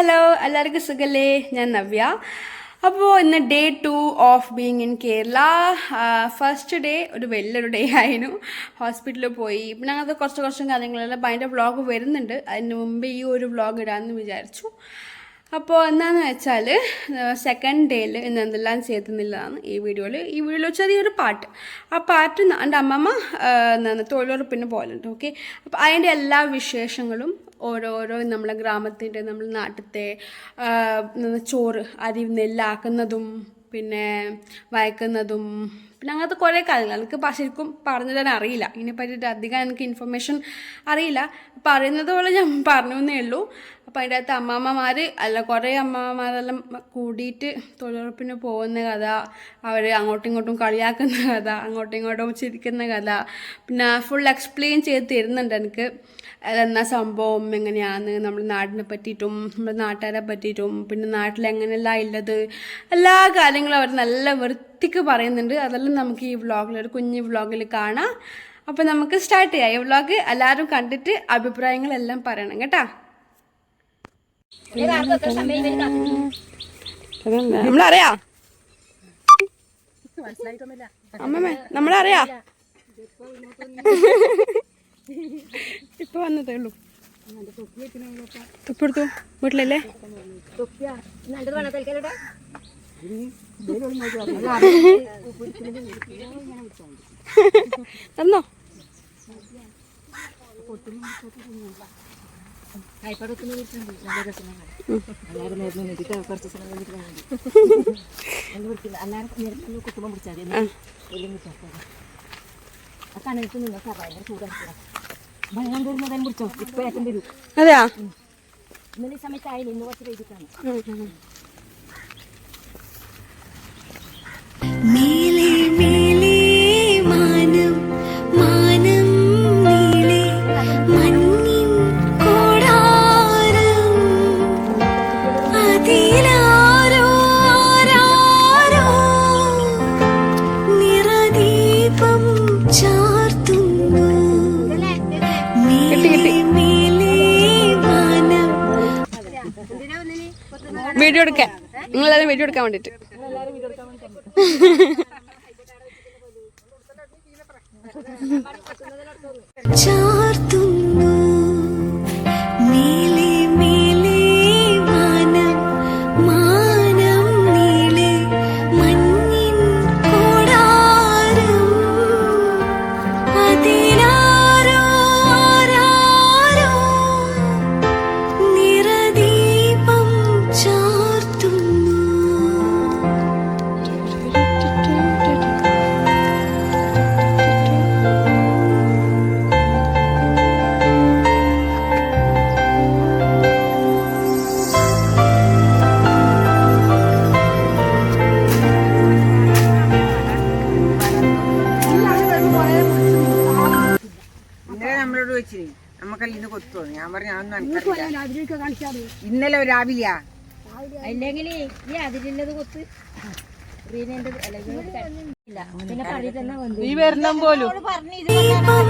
Hello എല്ലാവർക്കും സുഖല്ലേ? ഞാൻ നവ്യ. അപ്പോൾ ഇന്ന് day two of being in Kerala first day ഒരു വലിയൊരു ഡേ ആയിരുന്നു. ഹോസ്പിറ്റലിൽ പോയി. പിന്നെ അങ്ങനത്തെ കുറച്ച് കുറച്ചും കാര്യങ്ങളെല്ലാം അപ്പോൾ അതിന്റെ വ്ളോഗ് വരുന്നുണ്ട്. അതിന് മുമ്പ് ഈ ഒരു വ്ളോഗ് ഇടാമെന്ന് വിചാരിച്ചു. അപ്പോൾ എന്താണെന്ന് വെച്ചാൽ സെക്കൻഡ് ഡേയിൽ ഇന്ന് എന്തെല്ലാം ചെയ്തെന്നുള്ളതാണ് ഈ വീഡിയോയിൽ ഈ വീഡിയോയിൽ ചെറിയൊരു പാട്ട്. ആ പാട്ട് എന്റെ അമ്മമ്മ എന്താണ് തൊഴിലുറപ്പിന് പോലുണ്ട് ഓക്കെ അപ്പോൾ അതിന്റെ എല്ലാ വിശേഷങ്ങളും ഓരോരോ നമ്മളെ ഗ്രാമത്തിന്റെ നമ്മുടെ നാട്ടിലത്തെ ചോറ് അരി നെല്ലാക്കുന്നതും പിന്നെ വയക്കുന്നതും പിന്നെ അങ്ങനത്തെ കുറേ കാര്യങ്ങൾ. എനിക്ക് ശരിക്കും പറഞ്ഞു തരാൻ അറിയില്ല. ഇതിനെ പറ്റിയിട്ട് അധികം എനിക്ക് ഇൻഫർമേഷൻ അറിയില്ല. പറയുന്നത് പോലെ ഞാൻ പറഞ്ഞു എന്നേ ഉള്ളൂ. അപ്പോൾ അതിന്റെ അകത്ത് അമ്മാമ്മമാർ അല്ല കുറേ അമ്മാമ്മമാരെല്ലാം കൂടിയിട്ട് തൊഴിലുറപ്പിന് പോകുന്ന കഥ അവർ അങ്ങോട്ടും ഇങ്ങോട്ടും കളിയാക്കുന്ന കഥ അങ്ങോട്ടും ഇങ്ങോട്ടും ചിരിക്കുന്ന കഥ പിന്നെ ഫുൾ എക്സ്പ്ലെയിൻ ചെയ്ത് തരുന്നുണ്ട് എനിക്ക്. അതെന്നാ സംഭവം? എങ്ങനെയാണ് നമ്മുടെ നാടിനെ പറ്റിയിട്ടും നമ്മുടെ നാട്ടുകാരെ പറ്റിയിട്ടും പിന്നെ നാട്ടിൽ എങ്ങനെയെല്ലാം ഉള്ളത്? എല്ലാ കാര്യങ്ങളും അവർ നല്ല വൃത്തിക്ക് പറയുന്നുണ്ട്. അതെല്ലാം നമുക്ക് ഈ വ്ളോഗിൽ ഒരു കുഞ്ഞു വ്ളോഗിൽ കാണാം. അപ്പോൾ നമുക്ക് സ്റ്റാർട്ട് ചെയ്യാം. ഈ വ്ളോഗ് എല്ലാവരും കണ്ടിട്ട് അഭിപ്രായങ്ങളെല്ലാം പറയണം കേട്ടോ? നമ്മളറിയാ? അമ്മമ്മേ നമ്മളറിയാ? ഇപ്പൊ വന്നതേ ഉള്ളൂ. തൊപ്പിയെടുത്തു വീട്ടിലല്ലേ? തന്നോ? അതെയാ? ഇന്നലെ സമയത്തായാലും ഇന്ന് കുറച്ച് പെയ്തിട്ടാണ് വീഡിയോ എടുക്കാൻ വേണ്ടിട്ട് ചാർത്തുന്നു നീലേ രാവിലെയാ? അല്ലെങ്കിൽ ഈ അതിലുള്ളത് കൊത്ത്. ഇല്ല. പിന്നെ വന്നു നീ വരണം പോലും. ദീപം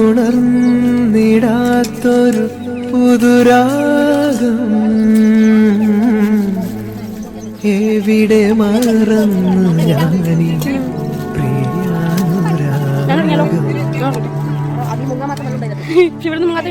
ഉണർന്നിടാത്തൊരു പുതുരാഗം. എവിടെ മറന്നു ഞാനി ഇവിടെ അത്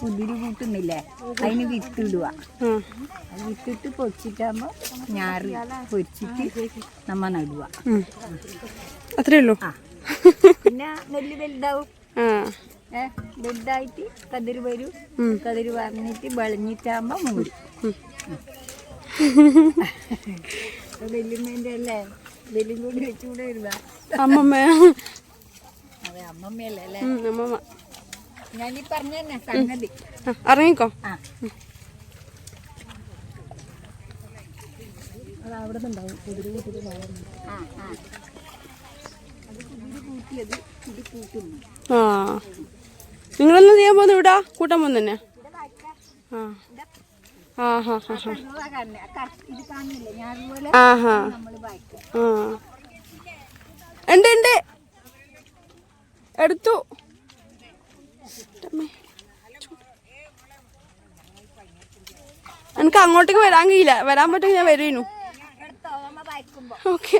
കുതിരി കൂട്ടുന്നില്ലേ? അതിന് വിത്തിടുക. വിത്തിട്ട് പൊടിച്ചിട്ടാകുമ്പോൾ ഞാറ് പൊച്ചിട്ട് നമ്മ നടുക. അത്രേ ഉള്ളൂ? ആ. പിന്നെ നെല്ല് വലുതാവും. ആ. ഏ വലുതായിട്ട് കതിര് വരും. കതിര് പറഞ്ഞിട്ട് വെളഞ്ഞിട്ടാകുമ്പോൾ മൂടി. വെല്ലുമ്മേന്റെ അല്ലേ? വെല്ലും കൂടി വെച്ചുകൂടെ ഇരുതാ അമ്മമ്മ. അതെ അമ്മമ്മയല്ലേ? അല്ലേ അമ്മമ്മ. ഇറങ്ങിക്കോ. ആ. ആ. നിങ്ങളെന്നാ ചെയ്യാൻ പോകുന്നത് ഇവിടെ? കൂട്ടാൻ പോകുന്നെ ആ. ആ ഹാ ഹാ ഹാ. ഹാ. ഉണ്ട് ഉണ്ട്. എടുത്തു. എനിക്ക് അങ്ങോട്ടേക്ക് വരാൻ കഴിയില്ല. വരാൻ പറ്റുമെങ്കിൽ ഞാൻ വരുന്നു. ഓക്കെ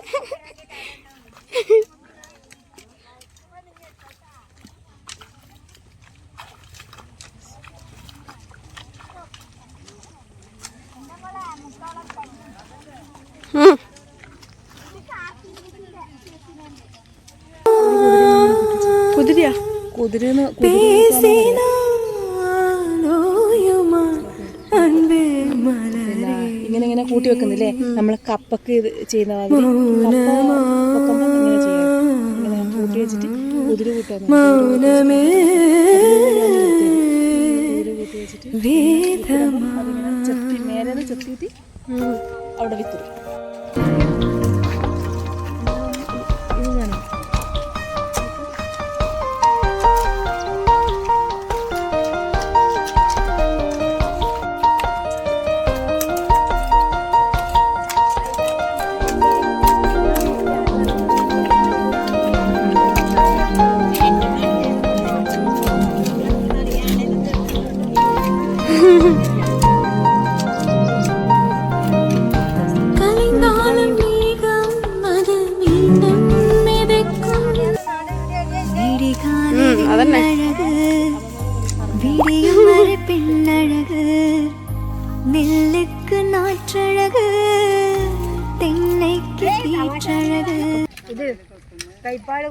കുതിരന്ന് ഇങ്ങനെ ഇങ്ങനെ കൂട്ടി വെക്കുന്നില്ലേ നമ്മൾ കപ്പക്ക് ഇത് ചെയ്യുന്ന മാതിരി ഇങ്ങനെ ചെയ്യാം ഇങ്ങനെ കൂട്ടി വെച്ചിട്ട് കുതിര കൂട്ടാൻ ചെത്തി മേലെ ചെത്തിയിട്ട് അവിടെ വിത്തിടും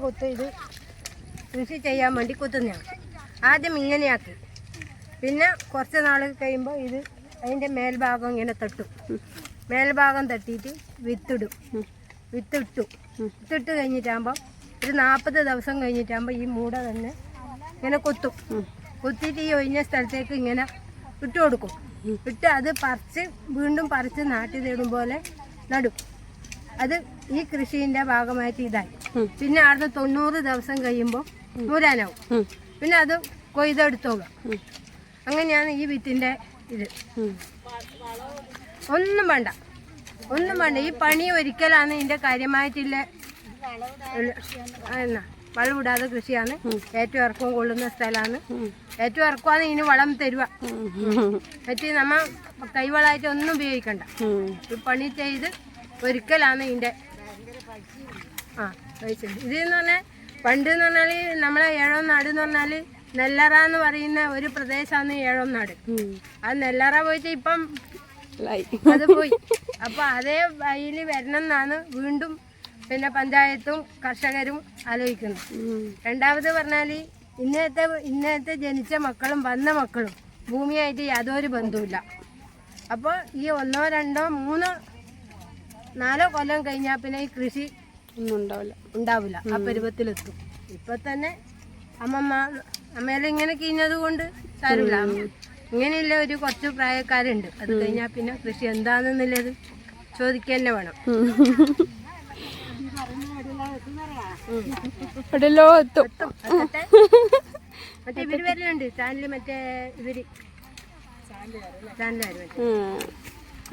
കൊത്ത് ഇത് കൃഷി ചെയ്യാൻ വേണ്ടി കൊത്തുന്നതാണ്. ആദ്യം ഇങ്ങനെയാക്കി പിന്നെ കുറച്ച് നാൾ കഴിയുമ്പോൾ ഇത് അതിന്റെ മേൽഭാഗം ഇങ്ങനെ തട്ടും. മേൽഭാഗം തട്ടിയിട്ട് വിത്തിടും. വിത്തിട്ടു. വിത്തിട്ട് കഴിഞ്ഞിട്ടാകുമ്പോൾ ഒരു നാൽപ്പത് ദിവസം കഴിഞ്ഞിട്ടാകുമ്പോൾ ഈ മൂട തന്നെ ഇങ്ങനെ കൊത്തും. കൊത്തിയിട്ട് ഈ ഒഴിഞ്ഞ സ്ഥലത്തേക്ക് ഇങ്ങനെ ഇട്ട് കൊടുക്കും. ഇട്ട് അത് പറിച്ച് വീണ്ടും പറിച്ച് നാട്ടി തേടും പോലെ നടും. അത് ഈ കൃഷിന്റെ ഭാഗമായിട്ട് ഇതായി. പിന്നെ അവിടുന്ന് തൊണ്ണൂറ് ദിവസം കഴിയുമ്പോൾ നൂരാനാവും. പിന്നെ അത് കൊയ്തെടുത്തോളാം അങ്ങനെയാണ് ഈ വിത്തിന്റെ ഇത്. ഒന്നും വേണ്ട. ഒന്നും വേണ്ട. ഈ പണി ഒരിക്കലാണ് ഇതിന്റെ കാര്യമായിട്ടില്ല. എന്നാ വളവിടാതെ കൃഷിയാണ്. ഏറ്റവും ഇറക്കവും കൊള്ളുന്ന സ്ഥലമാണ്. ഏറ്റവും ഇറക്കമാണ് ഇതിന് വളം തരുക മറ്റേ നമ്മ കൈവളമായിട്ട് ഒന്നും ഉപയോഗിക്കണ്ട. ഈ പണി ചെയ്ത് ഒരിക്കലാണ് ഇതിന്റെ ആ. കഴിച്ചത്. ഇത് എന്ന് പറഞ്ഞാൽ പണ്ട് എന്ന് പറഞ്ഞാൽ നമ്മളെ ഏഴോ നാട് എന്ന് പറഞ്ഞാൽ നെല്ലറ എന്ന് പറയുന്ന ഒരു പ്രദേശമാണ് ഏഴോ നാട്. ആ നെല്ലറ പോയിട്ട് ഇപ്പം അത് പോയി. അപ്പൊ അതേ വഴിയിൽ വരണം എന്നാണ് വീണ്ടും പിന്നെ പഞ്ചായത്തും കർഷകരും ആലോചിക്കുന്നത്. രണ്ടാമത് പറഞ്ഞാൽ ഇന്നത്തെ ഇന്നത്തെ ജനിച്ച മക്കളും വന്ന മക്കളും ഭൂമിയായിട്ട് യാതൊരു ബന്ധവുമില്ല. അപ്പോൾ ഈ ഒന്നോ രണ്ടോ മൂന്നോ നാലോ കൊല്ലം കഴിഞ്ഞാൽ പിന്നെ ഈ കൃഷി ഉണ്ടാവില്ല ഉണ്ടാവില്ല. ആ പരുവത്തിലെത്തും. ഇപ്പൊ തന്നെ അമ്മമ്മ അമ്മയെല്ലാം ഇങ്ങനെ കീഞ്ഞത് കൊണ്ട് സാരമില്ല ഇങ്ങനെയുള്ള ഒരു കുറച്ച് പ്രായക്കാരുണ്ട്. അത് കഴിഞ്ഞാൽ പിന്നെ കൃഷി എന്താണെന്നുള്ളത് ചോദിക്കുക തന്നെ വേണം എവിടെയല്ലോ എത്തും. എത്തട്ടെ. മറ്റേ ഇവർ വരലുണ്ട് ചാനൽ മറ്റേ ഇവർ. ചാനലുകാര് മറ്റേ. ഉം.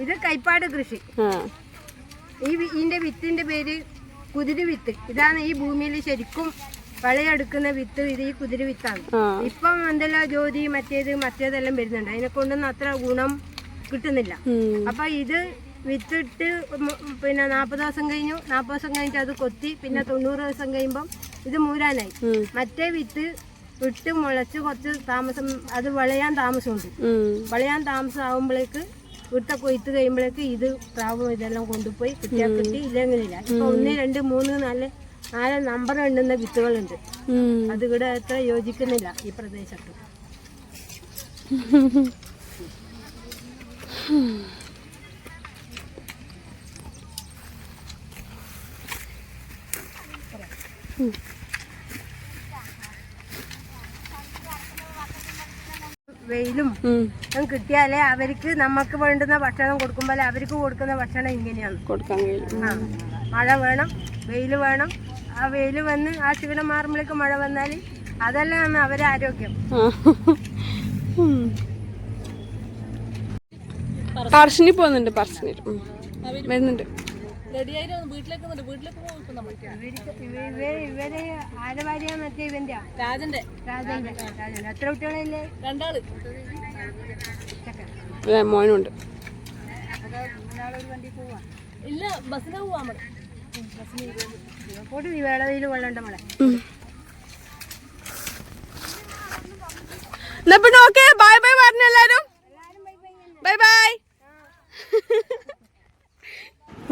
ഇത് കൈപ്പാട് കൃഷി. ഈ ഇതിന്റെ വിത്തിന്റെ പേര് കുതിരി വിത്ത്. ഇതാണ് ഈ ഭൂമിയിൽ ശരിക്കും വിളയെടുക്കുന്ന വിത്ത് ഇത് ഈ കുതിരി വിത്താണ്. ആ. ഇപ്പം എന്തെല്ലാം ജ്യോതി മറ്റേത് മറ്റേതെല്ലാം വരുന്നുണ്ട്. അതിനെ കൊണ്ടൊന്നും അത്ര ഗുണം കിട്ടുന്നില്ല. അപ്പൊ ഇത് വിത്തിട്ട് പിന്നെ നാൽപ്പത് ദിവസം കഴിഞ്ഞു. നാൽപ്പത് ദിവസം കഴിഞ്ഞിട്ട് അത് കൊത്തി പിന്നെ തൊണ്ണൂറ് ദിവസം കഴിയുമ്പം ഇത് മൂരാനായി. മറ്റേ വിത്ത് വിട്ട് മുളച്ച് കുറച്ച് താമസം അത് വിളയാൻ താമസമുണ്ട്. വളയാൻ വിളയാൻ താമസം വിട്ട കൊയ്ത്ത് കഴിയുമ്പോഴേക്ക് ഇത് പ്രാവും ഇതെല്ലാം കൊണ്ടുപോയി കിട്ടിയാൽ കിട്ടി ഇല്ലെങ്കിലില്ല. ഇപ്പൊ ഒന്ന് രണ്ട് മൂന്ന് നാല് നാല് നമ്പർ ഉണ്ടെന്ന വിത്തുകളുണ്ട്. അത് ഇവിടെ അത്ര യോജിക്കുന്നില്ല ഈ പ്രദേശത്ത്. വെയിലും ഒന്നും കിട്ടിയാലേ അവർക്ക് നമുക്ക് വേണ്ടുന്ന ഭക്ഷണം കൊടുക്കുമ്പോൾ അവർക്ക് കൊടുക്കുന്ന ഭക്ഷണം ഇങ്ങനെയാണ്. കൊടുക്കാൻ കഴിയും. ആ. മഴ വേണം വെയിൽ വേണം. ആ വെയിൽ വന്ന് ആ ക്ഷീണം മാറുമ്പോഴേക്ക് മഴ വന്നാൽ അതെല്ലാം അവരെ ആരോഗ്യം. പറശ്ശിനി പോകുന്നുണ്ട് പറശ്ശിനി വരുന്നുണ്ട്. ഇവർ ആരെ ഭാര്യ മറ്റേ ഇവന്റെ രാജന്റെ. രാജന്റെ രാജന്റെ. എത്ര കുട്ടികളില്ലേ രണ്ടാൾ. ഏ, മോനുണ്ട്. ഇല്ല ബസ്സിന് പോവാ നമ്മൾ. പോട്ട് ഈ വേളവയിൽ കൊള്ളണ്ട മോളെ. എന്നാ പിന്നെ ഓക്കെ ബൈ ബൈ പറഞ്ഞു എല്ലാരും ബൈ ബൈ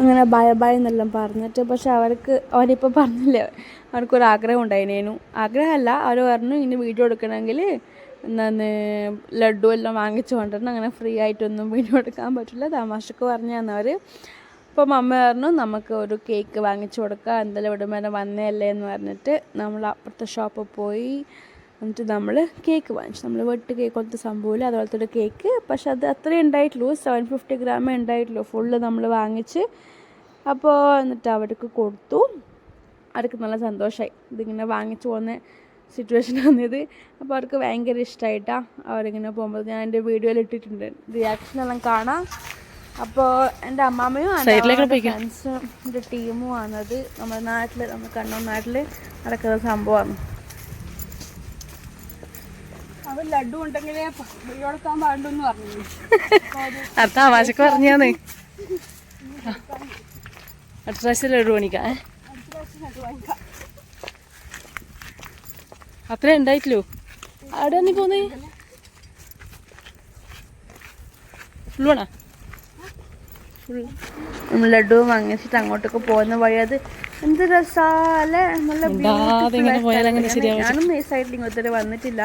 അങ്ങനെ ബൈ ബൈ എന്നെല്ലാം പറഞ്ഞിട്ട് പക്ഷെ അവർക്ക് അവരിപ്പോൾ പറഞ്ഞില്ലേ അവർക്കൊരു ആഗ്രഹം ഉണ്ടായിനേനു ആഗ്രഹമല്ല അവർ പറഞ്ഞു ഇനി വീഡിയോ എടുക്കണമെങ്കിൽ എന്താണ് ലഡു എല്ലാം വാങ്ങിച്ചു കൊണ്ടിരുന്നു അങ്ങനെ ഫ്രീ ആയിട്ടൊന്നും വീഡിയോ എടുക്കാൻ പറ്റില്ല തമാശക്ക് പറഞ്ഞു തന്നവർ അപ്പോൾ അമ്മ പറഞ്ഞു നമുക്ക് ഒരു കേക്ക് വാങ്ങിച്ചു കൊടുക്കാം എന്തായാലും ഇവിടെ വന്നതല്ലേ എന്ന് പറഞ്ഞിട്ട് നമ്മൾ അപ്പുറത്തെ ഷോപ്പിൽ പോയി. എന്നിട്ട് നമ്മൾ കേക്ക് വാങ്ങിച്ചു. നമ്മൾ വെട്ട് കേക്ക് പോലത്തെ സംഭവമില്ല അതുപോലത്തെ ഒരു കേക്ക് പക്ഷെ അത് അത്രയും ഉണ്ടായിട്ടുള്ളൂ സെവൻ ഫിഫ്റ്റി ഗ്രാമേ ഉണ്ടായിട്ടുള്ളൂ ഫുള്ള് നമ്മൾ വാങ്ങിച്ച് അപ്പോൾ എന്നിട്ട് അവർക്ക് കൊടുത്തു. അവർക്ക് നല്ല സന്തോഷമായി ഇതിങ്ങനെ വാങ്ങിച്ചു പോകുന്ന സിറ്റുവേഷൻ വന്നത് അപ്പോൾ അവർക്ക് ഭയങ്കര ഇഷ്ടമായിട്ടാണ് അവരിങ്ങനെ പോകുമ്പോൾ ഞാൻ എന്റെ വീഡിയോയിൽ ഇട്ടിട്ടുണ്ട്. റിയാക്ഷൻ എല്ലാം കാണാം. അപ്പോൾ എന്റെ അമ്മാമ്മയും ഫ്രണ്ട്സും എന്റെ ടീമും ആണത് നമ്മുടെ നാട്ടിൽ നമ്മുടെ കണ്ണൂർ നാട്ടിൽ നടക്കുന്ന സംഭവമാണ്. അവർ ലഡു ഉണ്ടെങ്കിലേ വീഡിയോ എടുക്കാൻ പറഞ്ഞു അത് തമാശക്ക് പറഞ്ഞാന്ന്. അടുത്ത പ്രാവശ്യം ലഡു പണിക്കാം ഏ? അത്രേ ഉണ്ടായിട്ടില്ലോ? അവിടെ നീ പോന്നേ. ഫുള്ളാണോ ലഡു വാങ്ങിച്ചിട്ട് അങ്ങോട്ടൊക്കെ പോകുന്ന വഴി അത് എന്ത് രസാലെ നല്ല ഞാനും ഈ സൈഡിൽ ഇങ്ങോട്ട് വന്നിട്ടില്ല.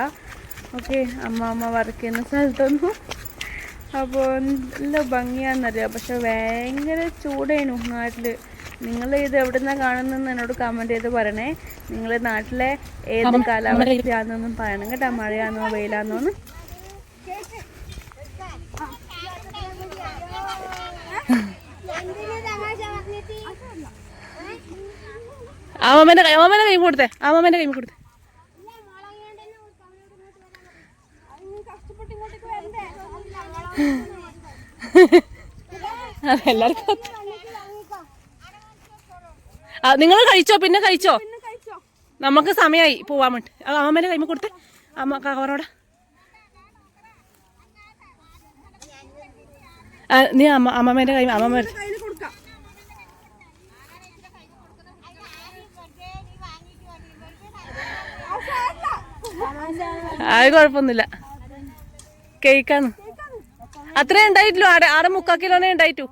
ഓക്കെ അമ്മ അമ്മ വർക്ക് ചെയ്യുന്ന സ്ഥലത്തൊന്നും അപ്പോൾ നല്ല ഭംഗിയാണെന്നറിയാം പക്ഷെ ഭയങ്കര ചൂടേനു നാട്ടിൽ നിങ്ങൾ ഇത് എവിടെ നിന്നാണ് കാണുന്നതെന്ന് എന്നോട് കമന്റ് ചെയ്ത് പറയണേ. നിങ്ങൾ നാട്ടിലെ ഏത് കാലാവസ്ഥയാണെന്നൊന്നും പറയണം കേട്ടോ. മഴയാണെന്നോ വെയിലാണെന്നോ ഒന്ന് ആമാമേന്റെ കൈ ആമാമേന്റെ കൈ കൊടുത്തേ. ആമാമേന്റെ കൈ കൊടുത്തേ. എല്ലാവർക്കും നിങ്ങൾ കഴിച്ചോ പിന്നെ കഴിച്ചോ? നമുക്ക് സമയമായി പോവാൻ വേണ്ടി അമ്മേനെ കൈമ കൊടുത്തേ. അമ്മ കവറോടെ നീ അമ്മ അമ്മമ്മേന്റെ കൈ അമ്മമ്മ അത് കുഴപ്പമൊന്നുമില്ല. കേക്കാണ് അത്രേ ഉണ്ടായിട്ടുള്ളൂ. ആടെ ആടെ മുക്കാ കിലോനെ ഉണ്ടായിട്ടു.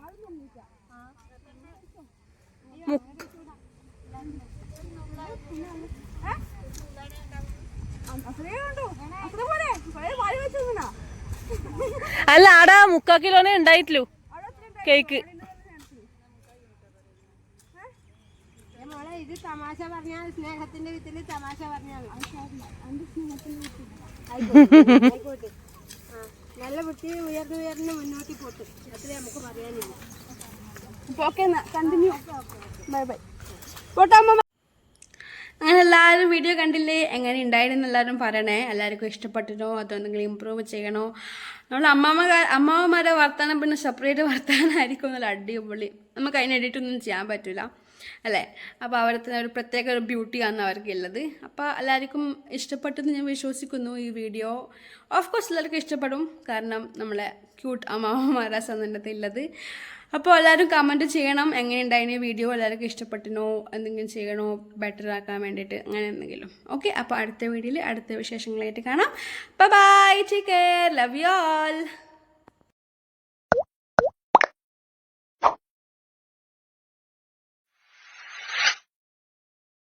അല്ല ആടെ മുക്കാ കിലോനെ ഉണ്ടായിട്ടുള്ളൂ. കേക്ക്. ഇത് തമാശ പറഞ്ഞാൽ സ്നേഹത്തിന്റെ വിത്തിൽ തമാശ പറഞ്ഞാൽ ആയിക്കോട്ടെ നല്ല വൃത്തി ഉയർന്നു ഉയർന്ന് മുന്നോട്ട് പോട്ട് അത്രേ നമുക്ക് പറയാനില്ല ഓക്കെ എന്നാ കണ്ടിന്യൂ ബൈ ബൈ പോട്ടെ അമ്മ അങ്ങനെ എല്ലാവരും വീഡിയോ കണ്ടില്ലേ? എങ്ങനെ ഉണ്ടായിരുന്നു എല്ലാവരും പറയണേ? എല്ലാവർക്കും ഇഷ്ടപ്പെട്ടിട്ടോ? അതോ എന്തെങ്കിലും ഇമ്പ്രൂവ് ചെയ്യണോ? നമ്മൾ അമ്മാമ്മ അമ്മാവന്മാരെ വർത്താനം പിന്നെ സെപ്പറേറ്റ് വർത്താനമായിരിക്കും നല്ല അടിപൊളി. നമുക്ക് അതിന് ചെയ്യാൻ പറ്റില്ല അല്ലേ? അപ്പോൾ അവിടുത്തെ ഒരു പ്രത്യേക ഒരു ബ്യൂട്ടിയാണ് അവർക്കുള്ളത് അപ്പോൾ എല്ലാവർക്കും ഇഷ്ടപ്പെട്ടെന്ന് ഞാൻ വിശ്വസിക്കുന്നു ഈ വീഡിയോ. ഓഫ് കോഴ്സ് എല്ലാവർക്കും ഇഷ്ടപ്പെടും. കാരണം നമ്മളെ ക്യൂട്ട് അമ്മാവന്മാരാ എന്റെ ഉള്ളത്. അപ്പോൾ എല്ലാവരും കമന്റ് ചെയ്യണം. എങ്ങനെ എങ്ങനെയുണ്ടായിരുന്നു വീഡിയോ എല്ലാവർക്കും ഇഷ്ടപ്പെട്ടിനോ? എന്തെങ്കിലും ചെയ്യണോ? ബെറ്റർ ആക്കാൻ വേണ്ടിയിട്ട് അങ്ങനെ എന്തെങ്കിലും. ഓക്കെ അപ്പോൾ അടുത്ത വീഡിയോയിൽ അടുത്ത വിശേഷങ്ങളായിട്ട് കാണാം. Bye bye take care love you all